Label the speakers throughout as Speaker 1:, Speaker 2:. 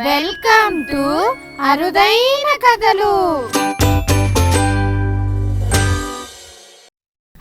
Speaker 1: Welcome to అరుదైన కథలు.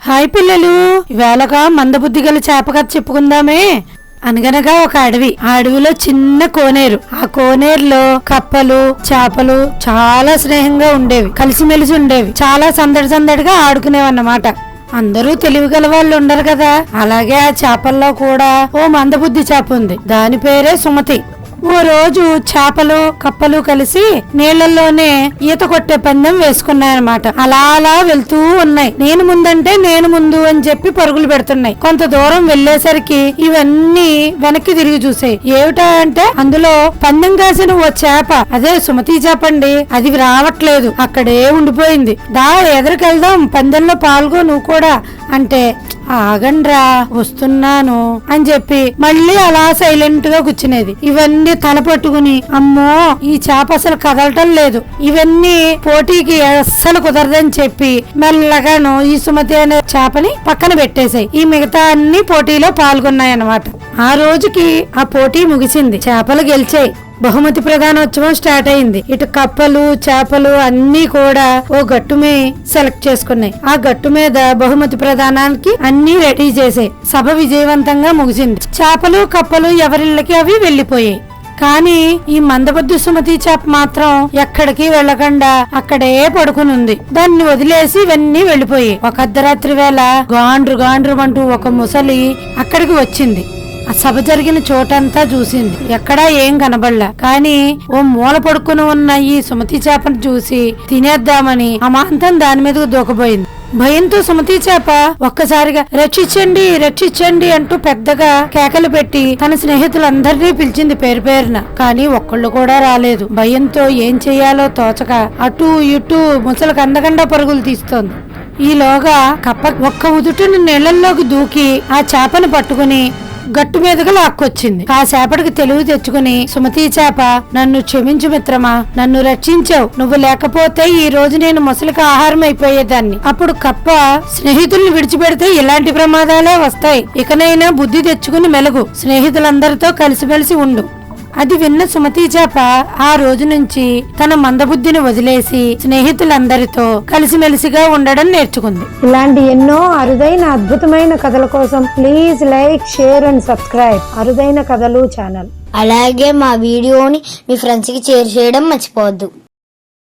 Speaker 2: Hi పిల్లలు ఇవాళగా మందబుద్ధి గల చేప కథ చెప్పుకుందామే. అనగనగా ఒక అడవి ఆ అడవిలో చిన్న కోనేరు. ఆ కోనేరులో కప్పలు చేపలు చాలా స్నేహంగా ఉండేవి కలిసిమెలిసి ఉండేవి. చాలా సందడి సందడిగా ఆడుకునేవన్నమాట. అందరూ తెలివి గల వాళ్ళు ఉండరు కదా. అలాగే ఆ చేపల్లో కూడా ఓ మందబుద్ధి చేప ఉంది. దాని పేరే సుమతి. ఓ రోజు చేపలు కప్పలు కలిసి నీళ్ళలోనే ఈత కొట్టే పందెం వేసుకున్నాయన్నమాట. అలా అలా వెళ్తూ ఉన్నాయి. నేను ముందంటే నేను ముందు అని చెప్పి పరుగులు పెడుతున్నాయి. కొంత దూరం వెళ్ళేసరికి ఇవన్నీ వెనక్కి తిరిగి చూసాయి. ఏమిటా అంటే అందులో పందెం కాసిన ఓ చేప. అదే సుమతి చేపండి అది రావట్లేదు. అక్కడే ఉండిపోయింది. దా ఎదురుకెళ్దాం. పందెంలో పాల్గొ నువ్వు కూడా. అంటే ఆగండ్రా వస్తున్నాను అని చెప్పి మళ్ళీ అలా సైలెంట్గా కూర్చునేది. ఇవన్నీ తల పట్టుకుని అమ్మో ఈ చేప అసలు కదలటం లేదు. ఇవన్నీ పోటీకి అస్సలు కుదరదని చెప్పి మెల్లగాను ఈ సుమతి అనే చేపని పక్కన పెట్టేశాయి ఈ మిగతా అన్ని పోటీలో పాల్గొన్నాయి అన్నమాట ఆ రోజుకి ఆ పోటీ ముగిసింది. చేపలు గెలిచాయి. బహుమతి ప్రధానోత్సవం స్టార్ట్ అయింది. ఇటు కప్పలు చేపలు అన్ని కూడా ఓ గట్టుమే సెలెక్ట్ చేసుకున్నాయి. ఆ గట్టు మీద బహుమతి ప్రధానానికి అన్ని రెడీ చేసాయి సభ విజయవంతంగా ముగిసింది. చేపలు కప్పలు ఎవరిళ్ళకి అవి వెళ్ళిపోయాయి కానీ ఈ మందబుద్ధి సుమతి చేప మాత్రం ఎక్కడికి వెళ్ళకుండా అక్కడే పడుకుని ఉంది దాన్ని వదిలేసి ఇవన్నీ వెళ్ళిపోయి ఒక అర్ధరాత్రి వేళ గాండ్రు గాండ్రు అంటూ ఒక ముసలి అక్కడికి వచ్చింది. సభ జరిగిన చోటంతా చూసింది. ఎక్కడా ఏం కనబడలా. కానీ ఓ మూల పడుకుని ఉన్న ఈ సుమతి చేపను చూసి తినేద్దామని అమాంతం దాని మీదకు దూకపోయింది. భయంతో సుమతి చేప ఒక్కసారిగా రక్షించండి రక్షించండి అంటూ పెద్దగా కేకలు పెట్టి తన స్నేహితులందరినీ పిలిచింది పేరు పేరున. కానీ ఒక్కళ్ళు కూడా రాలేదు. భయంతో ఏం చెయ్యాలో తోచక అటు ఇటు ముసలి అందకుండా పరుగులు తీస్తోంది. ఈలోగా కప్ప ఒక్క ఉదుటిని నీళ్ళలోకి దూకి ఆ చేపను పట్టుకుని గట్టు మీదగా లాక్కొచ్చింది. కాసేపటికి తెలివి తెచ్చుకుని సుమతి చేప నన్ను క్షమించు మిత్రమా? నన్ను రక్షించావు. నువ్వు లేకపోతే ఈ రోజు నేను ముసలికి ఆహారం అయిపోయేదాన్ని. అప్పుడు కప్ప స్నేహితుల్ని విడిచిపెడితే ఇలాంటి ప్రమాదాలే వస్తాయి. ఇకనైనా బుద్ధి తెచ్చుకుని మెలుగు. స్నేహితులందరితో కలిసిమెలిసి ఉండు. అది విన్న సుమతి చేప ఆ రోజు నుంచి తన మందబుద్ధిని వదిలేసి స్నేహితులందరితో కలిసిమెలిసిగా ఉండడం నేర్చుకుంది.
Speaker 3: ఇలాంటి ఎన్నో అరుదైన అద్భుతమైన కథల కోసం please like share and subscribe. అరుదైన కథలు ఛానల్.
Speaker 4: అలాగే మా వీడియోని మీ ఫ్రెండ్స్కి షేర్ చేయడం మర్చిపోవద్దు.